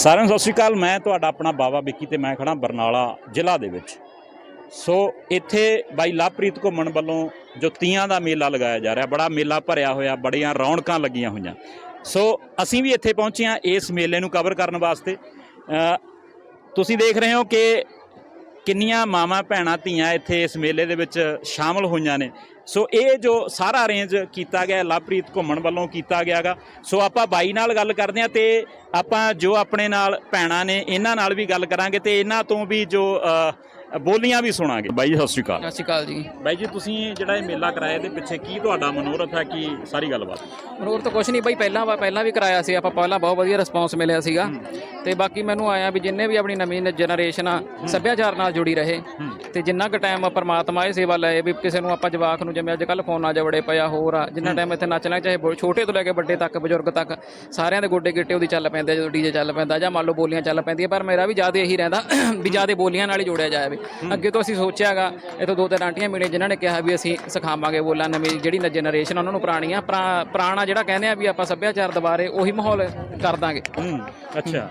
ਸਾਰਿਆਂ ਨੂੰ ਸਤਿ ਸ਼੍ਰੀ ਅਕਾਲ। ਮੈਂ ਤੁਹਾਡਾ ਆਪਣਾ ਬਾਵਾ ਵਿੱਕੀ ਤੇ ਮੈਂ ਖੜਾ ਬਰਨਾਲਾ ਜ਼ਿਲ੍ਹਾ ਦੇ ਵਿੱਚ। ਸੋ ਇੱਥੇ ਬਾਈ ਲਵਪ੍ਰੀਤ ਘੁੰਮਣ ਵੱਲੋਂ ਜੋ ਤੀਆਂ ਦਾ ਮੇਲਾ ਲਗਾਇਆ ਜਾ ਰਿਹਾ, ਬੜਾ ਮੇਲਾ ਭਰਿਆ ਹੋਇਆ, ਬੜੀਆਂ ਰੌਣਕਾਂ ਲੱਗੀਆਂ ਹੋਈਆਂ। ਸੋ ਅਸੀਂ ਵੀ ਇੱਥੇ ਪਹੁੰਚੇ ਹਾਂ ਇਸ ਮੇਲੇ ਨੂੰ ਕਵਰ ਕਰਨ ਵਾਸਤੇ। ਤੁਸੀਂ ਦੇਖ ਰਹੇ ਹੋ ਕਿ ਕਿੰਨੀਆਂ ਮਾਵਾਂ, ਭੈਣਾਂ, ਧੀਆਂ ਇੱਥੇ ਇਸ ਮੇਲੇ ਦੇ ਵਿੱਚ ਸ਼ਾਮਲ ਹੋਈਆਂ ਨੇ। ਸੋ ਇਹ ਜੋ ਸਾਰਾ ਅਰੇਂਜ ਕੀਤਾ ਗਿਆ ਲਵਪ੍ਰੀਤ ਘੁੰਮਣ ਵੱਲੋਂ ਕੀਤਾ ਗਿਆਗਾ। ਸੋ ਆਪਾਂ ਬਾਈ ਨਾਲ ਗੱਲ ਕਰਦੇ ਹਾਂ ਤੇ ਆਪਾਂ ਜੋ ਆਪਣੇ ਨਾਲ ਭੈਣਾਂ ਨੇ ਇਹਨਾਂ ਨਾਲ ਵੀ ਗੱਲ ਕਰਾਂਗੇ ਤੇ ਇਹਨਾਂ ਤੋਂ ਵੀ ਜੋ ਬੋਲੀਆਂ ਵੀ ਸੁਣਾਂਗੇ। ਬਾਈ ਜੀ, ਸਤਿ ਸ਼੍ਰੀ ਅਕਾਲ। ਸਤਿ ਸ਼੍ਰੀ ਅਕਾਲ ਜੀ। ਬਾਈ ਜੀ ਤੁਸੀਂ ਜਿਹੜਾ ਇਹ ਮੇਲਾ ਕਰਾਇਆ ਇਹਦੇ ਪਿੱਛੇ ਕੀ ਤੁਹਾਡਾ ਮਨੋਰਥ ਹੈ ਕੀ ਸਾਰੀ ਗੱਲਬਾਤ? ਮਨੋਰ ਤਾਂ ਕੁਛ ਨਹੀਂ ਬਾਈ ਪਹਿਲਾਂ ਵਾ ਪਹਿਲਾਂ ਵੀ ਕਰਾਇਆ ਸੀ ਆਪਾਂ ਪਹਿਲਾਂ ਬਹੁਤ ਵਧੀਆ ਰਿਸਪੌਂਸ ਮਿਲਿਆ ਸੀਗਾ। ਤੇ ਬਾਕੀ ਮੈਨੂੰ ਆਇਆ ਵੀ ਜਿੰਨੇ ਵੀ ਆਪਣੀ ਨਵੀਂ ਜਨਰੇਸ਼ਨ ਆ ਸੱਭਿਆਚਾਰ ਨਾਲ ਜੁੜੀ ਰਹੇ। ਤੇ ਜਿੰਨਾ ਕੁ ਟਾਈਮ ਪਰਮਾਤਮਾ ਇਹ ਸੇਵਾ ਲਏ ਵੀ ਕਿਸੇ ਨੂੰ ਆਪਾਂ ਜਵਾਕ ਨੂੰ ਜਿਵੇਂ ਅੱਜ ਕੱਲ ਫੋਨਾਂ 'ਚ ਬੜੇ ਪਿਆ ਹੋਰ ਆ ਜਿੰਨਾ ਟਾਈਮ ਇੱਥੇ ਨੱਚਣਾ ਚਾਹੇ ਛੋਟੇ ਤੋਂ ਲੈ ਕੇ ਵੱਡੇ ਤੱਕ ਬਜ਼ੁਰਗ ਤੱਕ ਸਾਰਿਆਂ ਦੇ ਗੋਡੇ ਗਿੱਟੇ ਉਹਦੀ ਚੱਲ ਪੈਂਦੇ ਆ ਜਦੋਂ ਡੀਜੇ ਚੱਲ ਪੈਂਦਾ ਜਾਂ ਮੰਨ ਲਓ ਬੋਲੀਆਂ ਚੱਲ ਪੈਂਦੀਆਂ ਪਰ ਮੇਰਾ ਵੀ ਜ਼ਿਆਦਾ ਇਹੀ ਰਹਿੰਦਾ ਵੀ ਜ਼ਿਆਦਾ ਬੋਲੀਆਂ ਨਾਲ ਹੀ ਜੋੜਿਆ ਜਾਵੇ ਅੱਗੇ ਤੋਂ ਅਸੀਂ ਸੋਚਿਆਗਾ ਇਥੋਂ ਦੋ ਤਿੰਨ ਆਂਟੀਆਂ ਮਿਲੇ ਜਿਨ੍ਹਾਂ ਨੇ ਕਿਹਾ ਵੀ ਅਸੀਂ ਸਿਖਾਵਾਂਗੇ ਬੋਲਾਂ ਨਵੀਂ ਜਿਹੜੀ ਜਨਰੇਸ਼ਨ ਉਹਨਾਂ ਨੂੰ ਪੁਰਾਣੀਆਂ ਪੁਰਾ- ਪੁਰਾਣਾ ਜਿਹੜਾ ਕਹਿੰਦੇ ਆ ਵੀ ਆਪਾਂ ਸੱਭਿਆਚਾਰ ਦੁਬਾਰੇ ਉਹੀ ਮਾਹੌਲ ਕਰ ਦਾਂਗੇ। ਅੱਛਾ।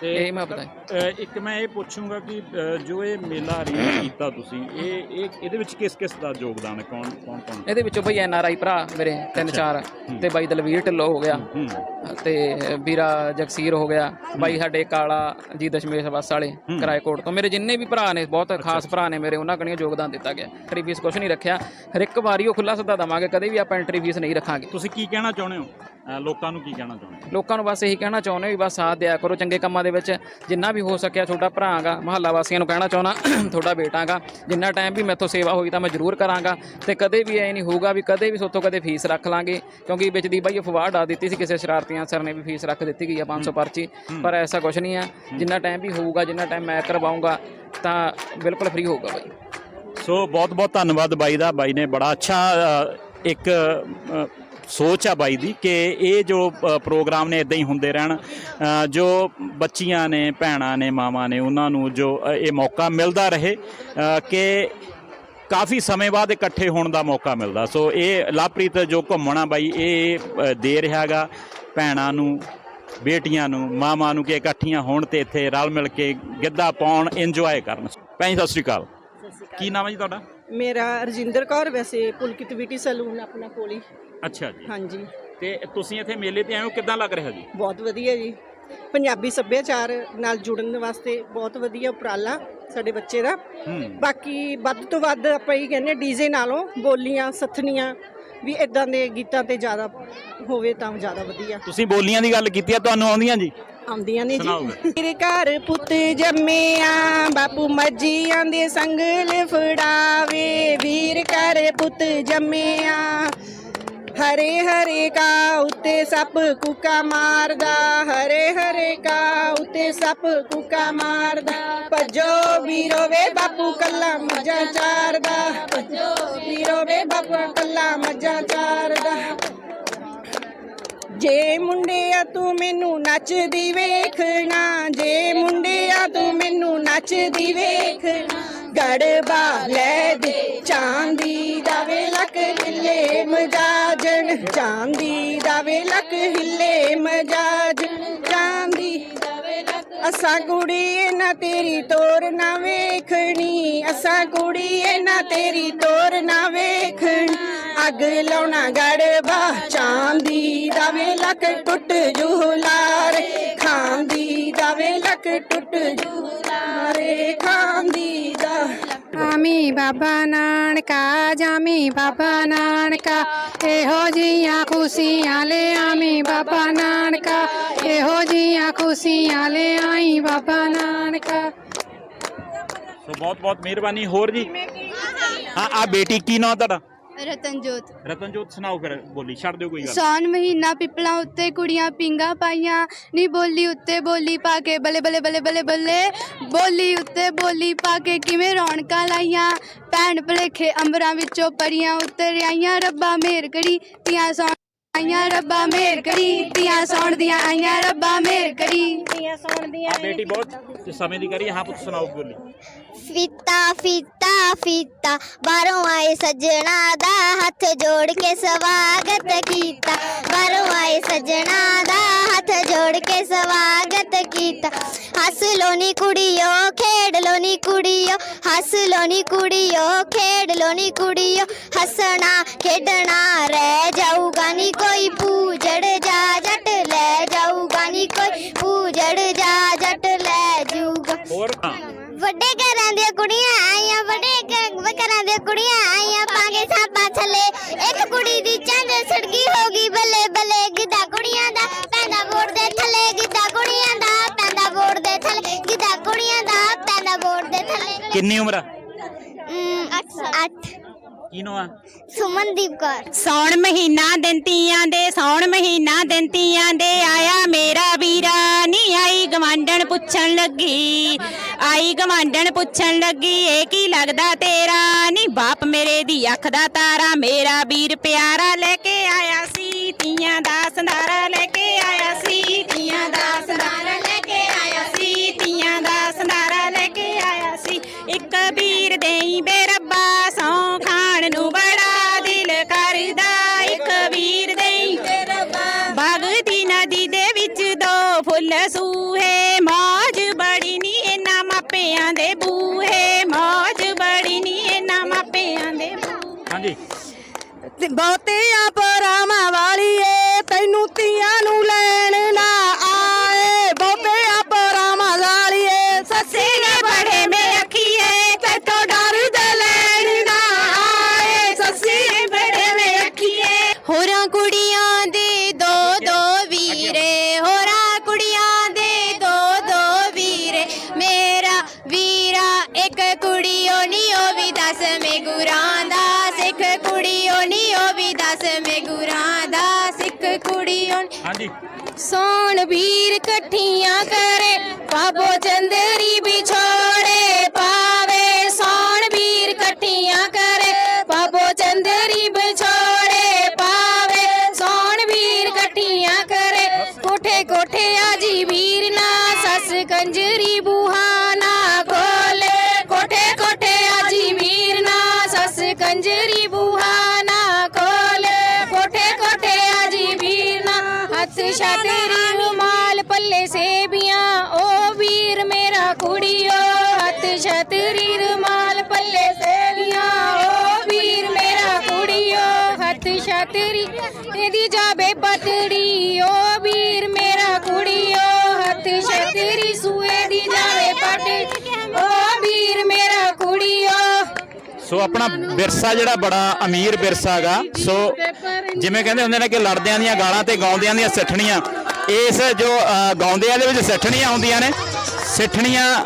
ਤੇ ਇਹ ਮੈਂ ਪਤਾ ਅ, ਇੱਕ ਮੈਂ ਇਹ ਪੁੱਛੂੰਗਾ ਕਿ ਅ, ਜੋ ਇਹ ਮੇਲਾ ਅਰੇਂਜ ਕੀਤਾ ਤੁਸੀਂ ਇਹ ਇਹ ਇਹਦੇ ਵਿੱਚ ਕਿਸ ਕਿਸ ਦਾ ਯੋਗਦਾਨ ਹੈ? ਕੌਣ ਕੌਣ ਕੌਣ? ਇਹਦੇ ਵਿੱਚੋਂ ਬਈ ਐਨ ਆਰ ਆਈ ਭਰਾ ਮੇਰੇ ਤਿੰਨ ਚਾਰ ਤੇ ਬਾਈ ਦਲਵੀਰ ਢਿੱਲੋਂ ਹੋ ਗਿਆ। ਹੂੰ ਤੇ ਵੀਰਾ ਜਗਸੀਰ ਹੋ ਗਿਆ। ਬਾਈ ਸਾਡੇ ਕਾਲਾ ਜੀ ਦਸ਼ਮੇਸ਼ ਬੱਸ ਵਾਲੇ ਕਿਰਾਏਕੋਟ ਤੋਂ। ਮੇਰੇ ਜਿੰਨੇ ਵੀ ਭਰਾ ਨੇ ਬਹੁਤ ਖਾਸ ਭਰਾ ਨੇ ਮੇਰੇ ਉਹਨਾਂ ਕਣੀਆਂ ਯੋਗਦਾਨ ਦਿੱਤਾ ਗਿਆ। ਐਂਟਰੀ ਫੀਸ ਕੁਝ ਨਹੀਂ ਰੱਖਿਆ। ਹਰ ਇੱਕ ਵਾਰੀ ਉਹ ਖੁੱਲਾ ਸੱਦਾ ਦਵਾਂਗੇ ਕਦੇ ਵੀ ਆਪਾਂ ਐਂਟਰੀ ਫੀਸ ਨਹੀਂ ਰੱਖਾਂਗੇ। ਤੁਸੀਂ ਕੀ ਕਹਿਣਾ ਚਾਹੁੰਦੇ ਹੋ? ਅ, ਲੋਕਾਂ ਨੂੰ ਕੀ ਕਹਿਣਾ ਚਾਹੁੰਦੇ ਹੋ? ਲੋਕਾਂ ਨੂੰ ਬਸ ਇਹੀ ਕਹਿਣਾ ਚਾਹੁੰਦੇ ਵੀ ਬਸ ਸਾਥ ਦਿਆ ਕਰੋ ਚੰਗੇ ਕੰਮਾਂ ਦੇ ਵਿੱਚ ਜਿੰਨਾ ਵੀ ਹੋ ਸਕਿਆ ਤੁਹਾਡਾ ਭਰਾਗਾ ਮਹੱਲਾ ਵਾਸੀਆਂ ਨੂੰ ਕਹਿਣਾ ਚਾਹੁੰਦਾ ਤੁਹਾਡਾ ਬੇਟਾਗਾ। ਜਿੰਨਾ ਟਾਈਮ ਵੀ ਮੈਥੋਂ ਸੇਵਾ ਹੋਈ ਤਾਂ ਮੈਂ ਜ਼ਰੂਰ ਕਰਾਂਗਾ। ਤੇ ਕਦੇ ਵੀ ਐ ਨਹੀਂ ਹੋਊਗਾ ਵੀ ਕਦੇ ਵੀ ਸੋਤੋਂ ਕਦੇ ਫੀਸ ਰੱਖ ਲਾਂਗੇ। ਕਿਉਂਕਿ ਵਿੱਚ ਦੀ ਬਾਈ ਅਫਵਾਹ ਡਾ ਦਿੱਤੀ ਸੀ ਕਿਸੇ ਸ਼ਰਾਰਤੀ ਅਨਸਰ ਨੇ ਵੀ ਫੀਸ ਰੱਖ ਦਿੱਤੀ ਗਈ ਆ 500 ਪਰਚੀ। ਪਰ ਐਸਾ ਕੁਝ ਨਹੀਂ ਹੈ। ਜਿੰਨਾ ਟਾਈਮ ਵੀ ਹੋਊਗਾ ਜਿੰਨਾ ਟਾਈਮ ਮੈਂ ਕਰਵਾਉਂਗਾ ਤਾਂ ਬਿਲਕੁਲ ਫ੍ਰੀ ਹੋਊਗਾ ਬਾਈ। ਸੋ ਬਹੁਤ ਬਹੁਤ ਧੰਨਵਾਦ ਬਾਈ ਦਾ। ਬਾਈ ਨੇ ਬੜਾ ਅੱਛਾ ਇੱਕ ਸੋਚ ਆ ਬਾਈ ਦੀ ਕਿ ਇਹ ਜੋ ਪ੍ਰੋਗਰਾਮ ਨੇ ਇਦਾਂ ਹੀ ਹੁੰਦੇ ਰਹਿਣ। ਜੋ ਬੱਚੀਆਂ ਨੇ ਭੈਣਾਂ ਨੇ ਮਾਵਾਂ ਨੇ ਉਹਨਾਂ ਨੂੰ ਜੋ ਇਹ ਮੌਕਾ ਮਿਲਦਾ ਰਹੇ ਕਿ ਕਾਫੀ ਸਮੇਂ ਬਾਅਦ ਇਕੱਠੇ ਹੋਣ ਦਾ ਮੌਕਾ ਮਿਲਦਾ। ਸੋ ਇਹ ਲਵਪ੍ਰੀਤ ਜੋ ਘੁੰਮਣਾ ਬਾਈ ਇਹ ਦੇ ਰਿਹਾਗਾ ਭੈਣਾਂ ਨੂੰ ਬੇਟੀਆਂ ਨੂੰ ਮਾਵਾਂ ਨੂੰ ਕਿ ਇਕੱਠੀਆਂ ਹੋਣ ਤੇ ਇੱਥੇ ਰਲ ਮਿਲ ਕੇ ਗਿੱਧਾ ਪਾਉਣ ਇੰਜੋਏ ਕਰਨ। ਭੈਣ ਸਤਿ ਸ਼੍ਰੀ ਅਕਾਲ। ਕੀ ਨਾਮ ਹੈ ਜੀ ਤੁਹਾਡਾ? ਮੇਰਾ ਰਜਿੰਦਰ ਕੌਰ ਵੈਸੇ ਪੁਲਕਿਤ ਬਿਊਟੀ ਸੈਲੂਨ ਆਪਣਾ ਕੋਲ ਅੱਛਾ ਜੀ। ਹਾਂਜੀ। ਤੇ ਤੁਸੀਂ ਇੱਥੇ ਮੇਲੇ ਤੇ ਆਏ ਹੋ ਕਿੱਦਾਂ ਲੱਗ ਰਿਹਾ ਜੀ? ਬਹੁਤ ਵਧੀਆ ਜੀ। ਪੰਜਾਬੀ ਸੱਭਿਆਚਾਰ ਨਾਲ ਜੁੜਨ ਵਾਸਤੇ ਬਹੁਤ ਵਧੀਆ ਉਪਰਾਲਾ ਸਾਡੇ ਬੱਚੇ ਦਾ। ਹੂੰ। ਬਾਕੀ ਵੱਧ ਤੋਂ ਵੱਧ ਆਪਾਂ ਇਹ ਕਹਿੰਦੇ ਡੀਜ਼ੇ ਨਾਲੋਂ ਬੋਲੀਆਂ ਸੱਥਣੀਆਂ ਵੀ ਇਦਾਂ ਦੇ ਗੀਤਾਂ ਤੇ ਜ਼ਿਆਦਾ ਹੋਵੇ ਤਾਂ ਜ਼ਿਆਦਾ ਵਧੀਆ। ਤੁਸੀਂ ਬੋਲੀਆਂ ਦੀ ਗੱਲ ਕੀਤੀ ਆ ਤੁਹਾਨੂੰ ਆਉਂਦੀਆਂ ਜੀ? ਆਉਂਦੀਆਂ ਨੇ ਸੁਣਾਓ ਜੀ ਮੇਰੇ ਘਰ ਪੁੱਤ ਜੰਮਿਆ ਬਾਪੂ ਮੱਜੀਆਂ ਦੇ ਸੰਗਲ ਫੜਾਵੇ ਵੀਰ ਘਰ ਪੁੱਤ ਜੰਮਿਆ ਹਰੇ ਹਰੇ ਕਾ ਉੱਤੇ ਸੱਪ ਕੁਕਾ ਮਾਰਦਾ। ਹਰੇ ਹਰੇ ਕਾ ਉੱਤੇ ਸੱਪ ਕੁਕਾ ਮਾਰਦਾ। ਭੱਜੋ ਵੀਰੋ ਵੇ ਬਾਪੂ ਕੱਲਾ ਮੱਝਾਂ ਚਾਰਦਾ। ਭੱਜੋ ਵੀਰੋ ਵੇ ਬਾਪੂ ਕੱਲਾ ਮੱਝਾਂ ਚਾਰਦਾ। ਜੇ ਮੁੰਡਿਆ ਤੂੰ ਮੈਨੂੰ ਨੱਚਦੀ ਵੇਖਣਾ ਜੇ ਮੁੰਡਿਆ ਤੂੰ ਮੈਨੂੰ ਨੱਚਦੀ ਵੇਖਣਾ ਗੜਬਾ ਲੈ ਦੇ, ਚਾਂਦੀ ਦਾ ਵੇ ਲੱਕ ਹਿੱਲੇ ਮਜਾਜਣ ਚਾਂਦੀ ਦਾ ਵੇ ਲੱਕ ਹਿੱਲੇ ਮਜਾਜਣ ਚਾਂਦੀ ਅਸਾਂ ਕੁੜੀਏ ਨਾ ਤੇਰੀ ਤੋਰ ਨਾ ਵੇਖਣੀ। ਅਸਾਂ ਕੁੜੀਏ ਨਾ ਤੇਰੀ ਤੋਰ ਨਾ ਵੇਖਣੀ। ਅੱਗ ਲਾਉਣਾ ਗੜਬਾ ਚਾਂਦੀ ਦਾ ਵੇ ਲੱਕ ਟੁੱਟ ਜੂਲਾਰੇ ਖਾਂਦੀ ਦਾ ਵੇ ਲੱਕ ਟੁੱਟ ਜੂਲਾਰੇ ਖਾਂਦੀ ਦਾ ਆਮੀ ਬਾਬਾ ਨਾਨਕਾ ਜਾਮੀ ਬਾਬਾ ਨਾਨਕਾ ਇਹੋ ਜੀਆਂ ਖੁਸ਼ੀਆਂ ਲੈ ਆਮੀ ਬਾਬਾ ਨਾਨਕਾ ਇਹੋ ਜੀਆਂ ਖੁਸ਼ੀਆਂ ਲੈ ਆਈ ਬਾਬਾ ਨਾਨਕਾ ਸੋ ਬਹੁਤ ਬਹੁਤ ਮਿਹਰਬਾਨੀ ਹੋਰ ਜੀ ਹਾਂ ਆ ਬੇਟੀ ਕੀ ਨਾਮ ਤੁਹਾਡਾ ਰਤਨਜੋਤ। ਰਤਨਜੋਤ ਸੁਣਾਓ ਫਿਰ ਬੋਲੀ ਛੱਡ ਦਿਓ ਕੋਈ ਗੱਲ। ਸੌਣ ਮਹੀਨਾ ਪਿੱਪਲਾਂ ਉੱਤੇ ਕੁੜੀਆਂ ਪਿੰਗਾ ਪਾਈਆਂ ਨੀ ਬੋਲੀ ਉੱਤੇ ਬੋਲੀ ਪਾ ਕੇ ਬੱਲੇ ਬੱਲੇ ਬੱਲੇ ਬੱਲੇ ਬੱਲੇ ਬੋਲੀ ਉੱਤੇ ਬੋਲੀ ਪਾ ਕੇ ਕਿਵੇਂ ਰੌਣਕਾਂ ਲਾਈਆਂ ਭੈਣ ਭਲੇਖੇ ਅੰਬਰਾਂ ਵਿੱਚੋਂ ਪਰੀਆਂ ਉਤਰ ਆਈਆਂ ਰੱਬਾ ਮੇਰ ਕਰੀ ਤੀਆਂ ਸੌਣ ਆਈਆਂ ਰੱਬਾ ਮੇਰ ਕਰੀ ਤੀਆਂ ਸੌਣ ਦੀਆਂ ਆਈਆਂ ਰੱਬਾ ਮੇਰ ਕਰੀ। ਤੀਆਂ ਸੌਣ ਦੀਆਂ ਬੇਟੀ ਬਹੁਤ ਸਮੇਂ ਦੀ ਕਰੀ ਹਾਂ ਪੁੱਤ ਸੁਣਾਓ ਬੋਲੀ। ਫੀਤਾ ਫੀਤਾ ਫੀਤਾ ਬਾਹਰੋਂ ਆਏ ਸੱਜਣਾ ਦਾ ਹੱਥ ਜੋੜ ਕੇ ਸਵਾਗਤ ਕੀਤਾ। ਬਾਹਰੋਂ ਆਏ ਸੱਜਣਾ ਦਾ ਹੱਥ ਜੋੜ ਕੇ ਸਵਾਗਤ ਕੀਤਾ ਹੱਸ ਲੋ ਨੀ ਕੁੜੀਓ ਖੇਡ ਲੋ ਨੀ ਕੁੜੀਓ ਹੱਸ ਲੋ ਨੀ ਕੁੜੀਓ ਖੇਡ ਲੋ ਨੀ ਕੁੜੀਓ, ਹੱਸਣਾ ਖੇਡਣਾ ਰਹਿ ਜਾਊਗਾ ਨੀ ਕੋਈ ਕਿੰਨੀ ਉਮਰ ਆ? 8 ਕੀ ਨੋ ਆ? ਸੁਮਨਦੀਪ ਕੌਰ। ਸੌਣ ਮਹੀਨਾ ਦਿੰਤੀਆਂ ਦੇ ਸੌਣ ਮਹੀਨਾ ਦਿੰਤੀਆਂ ਦੇ ਆਇਆ ਮੇਰਾ ਵੀਰਾ ਨੀ ਆਈ ਗਵਾਂਡਣ ਪੁੱਛਣ ਲੱਗੀ। ਆਈ ਗਵਾਂਡਣ ਪੁੱਛਣ ਲੱਗੀ ਇਹ ਕੀ ਲੱਗਦਾ ਤੇਰਾ? ਨੀ ਬਾਪ ਮੇਰੇ ਦੀ ਅੱਖ ਦਾ ਤਾਰਾ ਮੇਰਾ ਵੀਰ ਪਿਆਰਾ ਲੈ ਕੇ ਆਇਆ ਸੀ ਤੀਆਂ ਦਾ ਸੰਧਾਰਾ ਲੈ ਕੇ ਆਇਆ ਸੀ। ਫੁੱਲ ਸੂਹੇ ਮੌਜ ਬੜੀ ਨੀ ਇਹਨਾਂ ਮਾਪਿਆਂ ਦੇ ਬੂਹੇ ਮੌਜ ਬੜੀ ਨੀ ਇਹਨਾਂ ਮਾਪਿਆਂ ਦੇ ਬੂਹੇ। ਹਾਂਜੀ। ਬਹੁਤਿਆਂ ਪਰਾਵਾਂ ਨੀ- ਹਾਂਜੀ। ਸੋਣ ਵੀਰ ਇਕੱਠੀਆਂ ਕਰੇ। ਬਾਬੋ ਚੰਦਰੀ ਵਿਛੋੜੇ ਇਹਦੀ ਜਾਵੇ ਪਤੜੀ ਓ ਵੀਰ ਮੇਰਾ ਕੁੜੀਓ, ਹੱਥ ਛਾਤਰੀ ਸੂਏ ਦੀ ਜਾਵੇ ਪਤੜੀ ਓ ਵੀਰ ਮੇਰਾ ਕੁੜੀਓ। ਸੋ ਆਪਣਾ ਵਿਰਸਾ ਜਿਹੜਾ ਬੜਾ ਅਮੀਰ ਵਿਰਸਾ ਹੈਗਾ। ਸੋ ਜਿਵੇਂ ਕਹਿੰਦੇ ਹੁੰਦੇ ਨੇ ਕਿ ਲੜਦਿਆਂ ਦੀਆਂ ਗਾਲਾਂ ਤੇ ਗਾਉਂਦਿਆਂ ਦੀਆਂ ਸਿੱਠਣੀਆਂ। ਇਸ ਜੋ ਗਾਉਂਦਿਆਂ ਦੇ ਵਿੱਚ ਸਿੱਠਣੀਆਂ ਹੁੰਦੀਆਂ ਨੇ। ਸਿੱਠਣੀਆਂ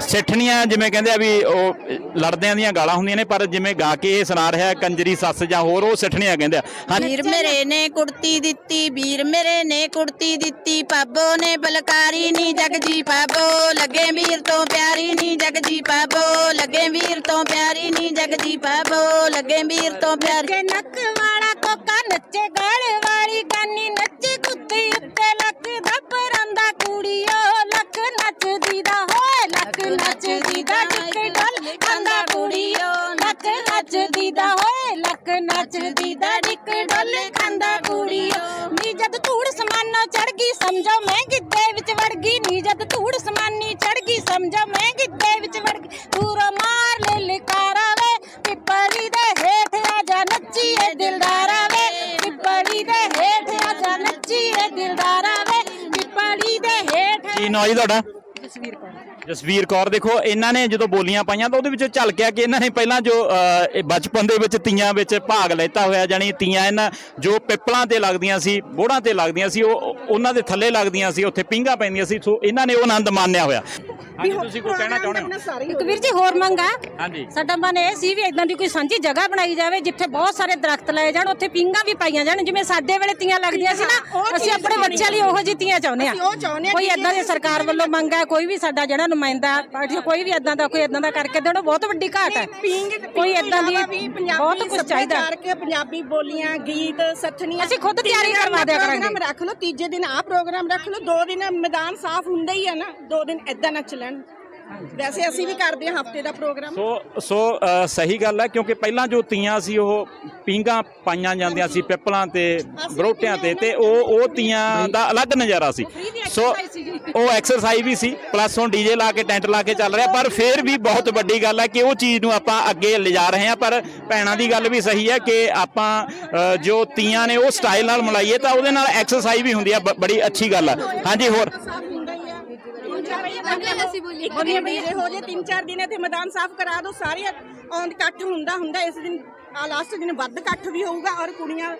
ਸਿੱਠਣੀਆਂ ਜਿਵੇਂ ਕਹਿੰਦੇ ਆ ਵੀ ਉਹ ਲੜਦਿਆਂ ਦੀਆਂ ਗਾਲਾਂ ਹੁੰਦੀਆਂ ਨੇ ਪਰ ਜਿਵੇਂ ਗਾ ਕੇ ਇਹ ਸੁਣਾ ਰਿਹਾ ਕੰਜਰੀ ਸੱਸ ਜਾਂ ਹੋਰ ਉਹ ਸਿੱਠਣੀਆਂ ਕਹਿੰਦੇ ਆ। ਹਾਂਜੀ। ਵੀਰ ਮੇਰੇ ਨੇ ਕੁੜਤੀ ਦਿੱਤੀ ਵੀਰ ਮੇਰੇ ਨੇ ਕੁੜਤੀ ਦਿੱਤੀ ਪਾਬੋ ਨੇ ਬਲਕਾਰੀ ਨੀ ਜਗਜੀ ਪਾਬੋ ਲੱਗੇ ਵੀਰ ਤੋਂ ਪਿਆਰੀ ਨੀ ਜਗਜੀ ਪਾਬੋ ਲੱਗੇ ਵੀਰ ਤੋਂ ਪਿਆਰੀ ਨੀ ਜਗਜੀ ਪਾਬੋ ਲੱਗੇ ਵੀਰ ਤੋਂ ਪਿਆਰੀ। ਨੱਕ ਵਾਲਾ ਕੋਕਾ ਨੱਚੇ ਗਾਲ ਨੱਚਦੀ ਦਾ ਹੋਏ ਲੱਕ ਨੱਚਦੀ ਦਾ ਡਿੱਕ ਡੋਲ ਖਾਂਦਾ ਕੁੜੀਓ। ਨੀ ਜਦ ਧੂੜ ਸਮਾਨੋ ਚੜ ਗਈ, ਸਮਝੋ ਮੈਂ ਗਿੱਧੇ ਵਿੱਚ ਵੜ ਗਈ। ਨੀ ਜਦ ਧੂੜ ਸਮਾਨੀ ਚੜ ਗਈ, ਸਮਝੋ ਮੈਂ ਗਿੱਧੇ ਵਿੱਚ ਵੜ ਗਈ। ਪੂਰਾ ਮਾਰ ਲੈ ਲਿਕਾਰਾ ਵੇ, ਪਿੱਪਲੀ ਦੇ ਹੇਠ ਆ ਜਾ ਨੱਚੀਏ ਦਿਲਦਾਰਾ ਵੇ। ਪਿੱਪਲੀ ਦੇ ਹੇਠ ਆ ਜਾ ਨੱਚੀਏ ਦਿਲਦਾਰਾ ਵੇ। ਪਿੱਪਲੀ ਦੇ ਹੇਠ ਕੀ ਨਾਂ ਜੀ ਤੁਹਾਡਾ? ਜਸਵੀਰ ਕੌਰ ਦੇਖੋ ਇਹਨਾਂ ਨੇ ਜਦੋਂ ਬੋਲੀਆਂ ਪਾਈਆਂ ਤਾਂ ਉਹਦੇ ਵਿੱਚੋਂ ਝਲਕਿਆ ਕਿ ਇਹਨਾਂ ਨੇ ਪਹਿਲਾਂ ਜੋ ਅ, ਇਹ ਬਚਪਨ ਦੇ ਵਿੱਚ ਤੀਆਂ ਵਿੱਚ ਭਾਗ ਲੈਤਾ ਹੋਇਆ ਜਾਨੀ ਤੀਆਂ ਇਹਨਾਂ ਜੋ ਪਿੱਪਲਾਂ ਤੇ ਲੱਗਦੀਆਂ ਸੀ ਬੋੜਾਂ ਤੇ ਲੱਗਦੀਆਂ ਸੀ ਉਹ ਉਹ- ਉਹਨਾਂ ਦੇ ਥੱਲੇ ਲੱਗਦੀਆਂ ਸੀ ਉੱਥੇ ਪਿੰਗਾ ਪੈਂਦੀਆਂ ਸੀ ਸੋ ਇਹਨਾਂ ਨੇ ਉਹ ਆਨੰਦ ਮਾਣਿਆ ਹੋਇਆ। ਹਾਂਜੀ ਤੁਸੀਂ ਕੋਈ ਕਹਿਣਾ ਚਾਹੁੰਦੇ ਹੋ? ਇੱਕ ਵੀਰ ਜੀ ਹੋਰ ਮੰਗ ਆ। ਹਾਂਜੀ। ਸਾਡਾ ਮਨ ਇਹ ਸੀ ਵੀ ਇਦਾਂ ਦੀ ਕੋਈ ਸਾਂਝੀ ਜਗ੍ਹਾ ਬਣਾਈ ਜਾਵੇ ਜਿੱਥੇ ਬਹੁਤ ਸਾਰੇ ਦਰਖਤ ਲਾਏ ਜਾਣ ਉੱਥੇ ਪਿੰਗਾਂ ਵੀ ਪਾਈਆਂ ਜਾਣ ਜਿਵੇਂ ਸਾਡੇ ਵੇਲੇ ਤੀਆਂ ਲੱਗਦੀਆਂ ਸੀ ਨਾ ਅਸੀਂ ਆਪਣੇ ਬੱਚਿਆਂ ਲਈ ਉਹੋ ਜਿਹੀ ਤੀਆਂ ਚਾਹੁੰਦੇ ਆ ਉਹ ਚਾਹੁੰਦੇ ਆ ਕੋਈ ਇਦਾਂ ਦੀ ਸਰਕਾਰ ਵੱਲੋਂ ਮੰਗ ਹੈ ਕੋਈ ਵੀ ਸਾਡਾ ਜਿਹੜਾ ਨੁਮਾਇੰਦਾ ਪਾਰਟੀ ਕੋਈ ਵੀ ਇਦਾਂ ਦਾ ਕੋਈ ਇਦਾਂ ਦਾ ਕਰਕੇ ਦੇਣੋ ਬਹੁਤ ਵੱਡੀ ਘਾਟ ਹੈ ਕੋਈ ਏਦਾਂ ਦੀ ਬਹੁਤ ਕੁਝ ਚਾਹੀਦਾ। ਕਰਕੇ ਪੰਜਾਬੀ ਬੋਲੀਆਂ ਗੀਤ ਸੱਥਣੀਆਂ ਅਸੀਂ ਖੁਦ ਤਿਆਰੀ ਕਰਵਾ ਦਿਆ ਕਰਾਂਗੇ। ਪ੍ਰੋਗਰਾਮ ਰੱਖ ਲਓ ਤੀਜੇ ਦਿਨ ਆਹ ਪ੍ਰੋਗਰਾਮ ਰੱਖ ਲਓ ਦੋ ਦਿਨ ਮੈਦਾਨ ਸਾਫ਼ ਹੁੰਦਾ ਹੀ ਆ ਨਾ ਦੋ ਦਿਨ ਏਦਾਂ ਨੱਚ ਲੈਣ ਵੈਸੇ ਅਸੀਂ ਵੀ ਕਰਦੇ ਹਾਂ ਹਫ਼ਤੇ ਦਾ ਪ੍ਰੋਗਰਾਮ। ਸੋ ਸੋ ਅ, ਸਹੀ ਗੱਲ ਹੈ ਕਿਉਂਕਿ ਪਹਿਲਾਂ ਜੋ ਤੀਆਂ ਸੀ ਉਹ ਪੀਂਘਾਂ ਪਾਈਆਂ ਜਾਂਦੀਆਂ ਸੀ ਪਿੱਪਲਾਂ ਤੇ ਬਰੋਟਿਆਂ ਤੇ ਤੇ ਉਹ ਉਹ ਤੀਆਂ ਦਾ ਅਲੱਗ ਨਜ਼ਾਰਾ ਸੀ। ਸੋ ਉਹ ਐਕਸਰਸਾਈਜ਼ ਵੀ ਸੀ ਪਲੱਸ ਹੁਣ ਡੀਜੇ ਲਾ ਕੇ ਟੈਂਟ ਲਾ ਕੇ ਚੱਲ ਰਿਹਾ ਪਰ ਫਿਰ ਵੀ ਬਹੁਤ ਵੱਡੀ ਗੱਲ ਹੈ ਕਿ ਉਹ ਚੀਜ਼ ਨੂੰ ਆਪਾਂ ਅੱਗੇ ਲਿਜਾ ਰਹੇ ਹਾਂ ਪਰ ਭੈਣਾਂ ਦੀ ਗੱਲ ਵੀ ਸਹੀ ਹੈ ਕਿ ਆਪਾਂ ਅ, ਜੋ ਤੀਆਂ ਨੇ ਉਹ ਸਟਾਈਲ ਨਾਲ ਮਲਾਈਏ ਤਾਂ ਉਹਦੇ ਨਾਲ ਐਕਸਰਸਾਈਜ਼ ਵੀ ਹੁੰਦੀ ਹੈ ਬ- ਬੜੀ ਅੱਛੀ ਗੱਲ ਹੈ। ਹਾਂਜੀ ਹੋਰ। ਇੱਕ ਦਿਨ ਡੀਜੇ ਹੋ ਜੇ ਤਿੰਨ ਚਾਰ ਦਿਨ ਇੱਥੇ ਮੈਦਾਨ ਸਾਫ਼ ਕਰਾ ਦਿਓ ਸਾਰੇ ਔਨ ਇਕੱਠ ਹੁੰਦਾ ਹੁੰਦਾ ਇਸ ਦਿਨ ਆ ਲਾਸਟ ਦਿਨ ਵੱਧ ਇਕੱਠ ਵੀ ਹੋਊਗਾ ਔਰ ਕੁੜੀਆਂ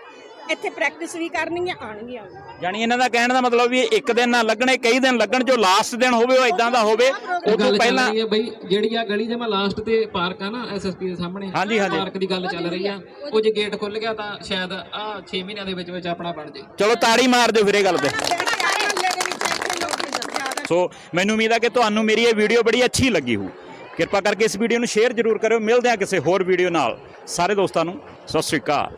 ਇੱਥੇ ਪ੍ਰੈਕਟਿਸ ਵੀ ਕਰਨਗੀਆਂ ਆਣਗੀਆਂ ਯਾਨੀ ਇਹਨਾਂ ਦਾ ਕਹਿਣ ਦਾ ਮਤਲਬ ਵੀ ਇੱਕ ਦਿਨ ਨਾ ਲੱਗਣੇ ਕਈ ਦਿਨ ਲੱਗਣ ਜੋ ਲਾਸਟ ਦਿਨ ਹੋਵੇ ਉਹ ਇਦਾਂ ਦਾ ਹੋਵੇ ਉਹ ਤੋਂ ਗੱਲ ਚੱਲ ਪਹਿਲਾਂ ਰਹੀ ਹੈ ਬਈ ਜਿਹੜੀ ਆ ਗਲੀ ਦੇ ਮੈਂ ਲਾਸਟ ਤੇ ਪਾਰਕ ਆ ਨਾ ਐਸਐਸਪੀ ਦੇ ਸਾਹਮਣੇ ਹਾਂਜੀ, ਹਾਂਜੀ। ਪਾਰਕ ਦੀ ਗੱਲ ਚੱਲ ਰਹੀ ਆ। ਉਹ ਜੇ ਗੇਟ ਖੁੱਲ ਗਿਆ ਤਾਂ ਸ਼ਾਇਦ ਆ 6 ਮਹੀਨਿਆਂ ਦੇ ਵਿੱਚ ਵਿੱਚ ਆਪਣਾ ਬਣ ਜੇ। ਚਲੋ ਤਾੜੀ ਮਾਰ ਦਿਓ ਫਿਰ ਇਹ ਗੱਲ ਤੇ ਮਹੱਲੇ ਦੇ ਵਿੱਚ ਇੱਥੇ ਲੋਕ ਜ਼ਿਆਦਾ ਸੋ ਮੈਨੂੰ ਉਮੀਦ ਹੈ ਕਿ ਤੁਹਾਨੂੰ ਮੇਰੀ ਇਹ ਵੀਡੀਓ ਬੜੀ ਅੱਛੀ ਲੱਗੀ ਹੋਊ। ਕਿਰਪਾ ਕਰਕੇ ਇਸ ਵੀਡੀਓ ਨੂੰ ਸ਼ੇਅਰ ਜ਼ਰੂਰ ਕਰਿਓ। ਮਿਲਦੇ ਹਾਂ ਕਿਸੇ ਹੋਰ ਵੀਡੀਓ ਨਾਲ। ਸਾਰੇ ਦੋਸਤਾਂ ਨੂੰ, ਸਤਿ ਸ਼੍ਰੀ ਅਕਾਲ।